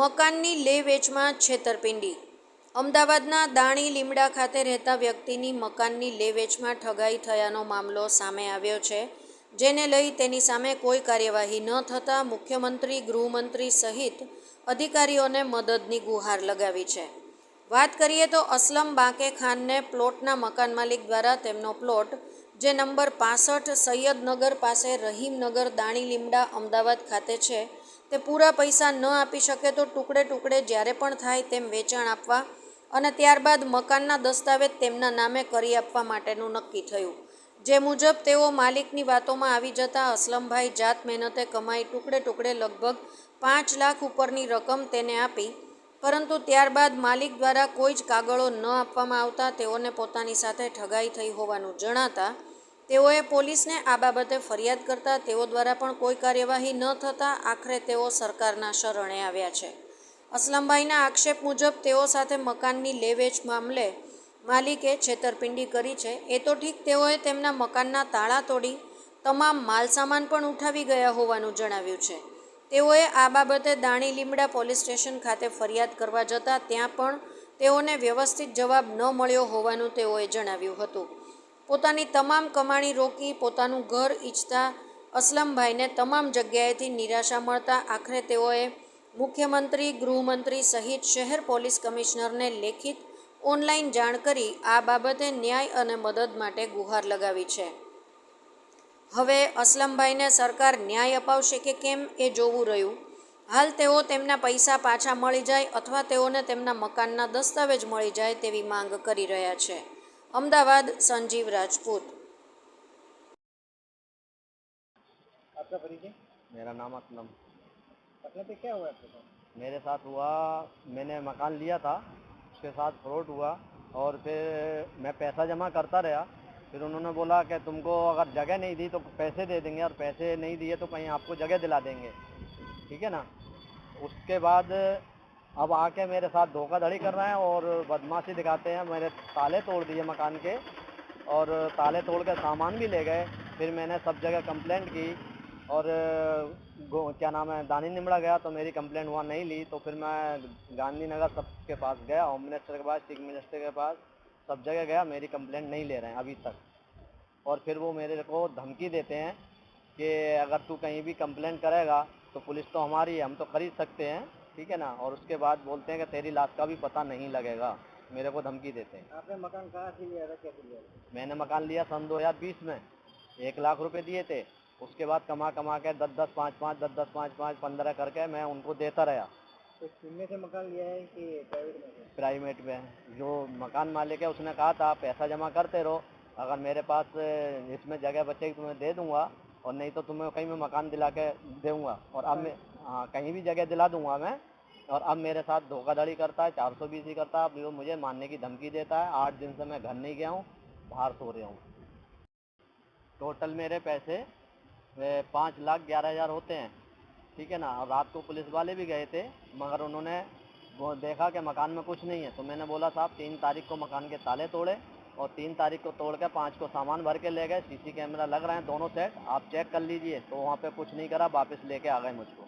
મકાનની લે વેચમાં છેતરપિંડી. અમદાવાદના દાણી લીમડા ખાતે રહેતા વ્યક્તિની મકાનની લે વેચમાં ઠગાઈ થયાનો મામલો સામે આવ્યો છે, જેને લઈ તેની સામે કોઈ કાર્યવાહી ન થતાં મુખ્યમંત્રી, ગૃહમંત્રી સહિત અધિકારીઓને મદદની ગુહાર લગાવી છે. વાત કરીએ તો અસલમ બાંકે ખાનને પ્લોટના મકાન માલિક દ્વારા તેમનો પ્લોટ, જે નંબર પાસઠ સૈયદનગર પાસે રહીમનગર દાણી લીમડા અમદાવાદ ખાતે છે તે પૂરા પૈસા ન આપી શકે તો ટુકડે ટુકડે જ્યારે પણ થાય તેમ વેચાણ આપવા અને ત્યારબાદ મકાનના દસ્તાવેજ તેમના નામે કરી આપવા માટેનું નક્કી થયું. જે મુજબ તેઓ માલિકની વાતોમાં આવી જતા અસલમભાઈ જાત મહેનતે કમાઈ ટુકડે ટુકડે લગભગ પાંચ લાખ ઉપરની રકમ તેને આપી, પરંતુ ત્યારબાદ માલિક દ્વારા કોઈ જ કાગળો ન આપવામાં આવતા તેઓને પોતાની સાથે ઠગાઈ થઈ હોવાનું જણાતા તેઓએ પોલીસને આ બાબતે ફરિયાદ કરતા તેઓ દ્વારા પણ કોઈ કાર્યવાહી ન થતાં આખરે તેઓ સરકારના શરણે આવ્યા છે. અસલમભાઈના આક્ષેપ મુજબ તેઓ સાથે મકાનની લેવેચ મામલે માલિકે છેતરપિંડી કરી છે. એ તો ઠીક તેઓએ તેમના મકાનના તાળા તોડી તમામ માલસામાન પણ ઉઠાવી ગયા હોવાનું જણાવ્યું છે. તેઓએ આ બાબતે દાણી લીમડા પોલીસ સ્ટેશન ખાતે ફરિયાદ કરવા જતાં ત્યાં પણ તેઓને વ્યવસ્થિત જવાબ ન મળ્યો હોવાનું તેઓએ જણાવ્યું હતું. પોતાની તમામ કમાણી રોકી પોતાનું ઘર ઈચ્છતા અસલમભાઈને તમામ જગ્યાએથી નિરાશા મળતા આખરે તેઓએ મુખ્યમંત્રી, ગૃહમંત્રી સહિત શહેર પોલીસ કમિશનરને લેખિત ઓનલાઈન જાણ કરી આ બાબતે ન્યાય અને મદદ માટે ગુહાર લગાવી છે. હવે અસલમભાઈને સરકાર ન્યાય અપાવશે કે કેમ એ જોવું રહ્યું. હાલ તેઓ તેમના પૈસા પાછા મળી જાય અથવા તેઓને તેમના મકાનના દસ્તાવેજ મળી જાય તેવી માંગ કરી રહ્યા છે. અમદાવાદ સંજીવ રાજપૂત आपका परिचय मेरा नाम असलम पटना पे क्या हुआ आपके साथ मेरे साथ हुआ मैंने मकान लिया था उसके साथ फ्रॉड हुआ और फिर मैं पैसा जमा करता रहा फिर उन्होंने बोला कि तुमको अगर जगह नहीं दी तो पैसे दे देंगे और पैसे नहीं दिए तो कहीं आपको जगह दिला देंगे ठीक है ना उसके बाद अब आके मेरे साथ धोखाधड़ी कर रहे हैं और बदमाशी दिखाते हैं। मेरे ताले तोड़ दिए मकान के और ताले तोड़ के सामान भी ले गए। फिर मैंने सब जगह कंप्लेंट की और क्या नाम है, दानी निमड़ा गया तो मेरी कंप्लेंट वहाँ नहीं ली। तो फिर मैं गांधीनगर सबके पास गया होम मिनिस्टर के पास चीफ मिनिस्टर के पास, सब जगह गया, मेरी कंप्लेंट नहीं ले रहे हैं अभी तक। और फिर वो मेरे को धमकी देते हैं कि अगर तू कहीं भी कंप्लेंट करेगा तो पुलिस तो हमारी है, हम तो खरीद सकते हैं। ठीक है ना? और उसके बाद बोलते हैं कि तेरी लाश का भी पता नहीं लगेगा। मेरे को धमकी देते हैं। आपने मकान कहाँ से लिया था? कैसे लिया मैंने मकान लिया सन 2020 में। एक लाख रुपए दिए थे। उसके बाद कमा कमा के दस दस पाँच पाँच दस दस पाँच पाँच पंद्रह करके मैं उनको देता रहा। तो सुनने से मकान लिया है कि प्राइवेट में? प्राइवेट में। जो मकान मालिक है उसने कहा था पैसा जमा करते रहो। अगर मेरे पास इसमें जगह बचेगी तुम्हें दे दूँगा। और नहीं तो तुम्हें कहीं मैं मकान दिला के दूँगा। और अब मैं हाँ कहीं भी जगह दिला दूँगा मैं। और अब मेरे साथ धोखाधड़ी करता है, चार सौ बीस करता है अब वो मुझे मारने की धमकी देता है। आठ दिन से मैं घर नहीं गया हूँ, बाहर सो रहा हूँ। टोटल मेरे पैसे पाँच लाख ग्यारह हज़ार होते हैं, ठीक है ना? और रात को पुलिस वाले भी गए थे, मगर उन्होंने वो देखा कि मकान में कुछ नहीं है। तो मैंने बोला, साहब, तीन तारीख को मकान के ताले तोड़े और तीन तारीख को तोड़ के पाँच को सामान भर के ले गए। सीसी कैमरा लग रहे हैं, दोनों सेट, आप चेक कर लीजिए। तो वहाँ पे कुछ नहीं करा, वापस लेके आ गए मुझको।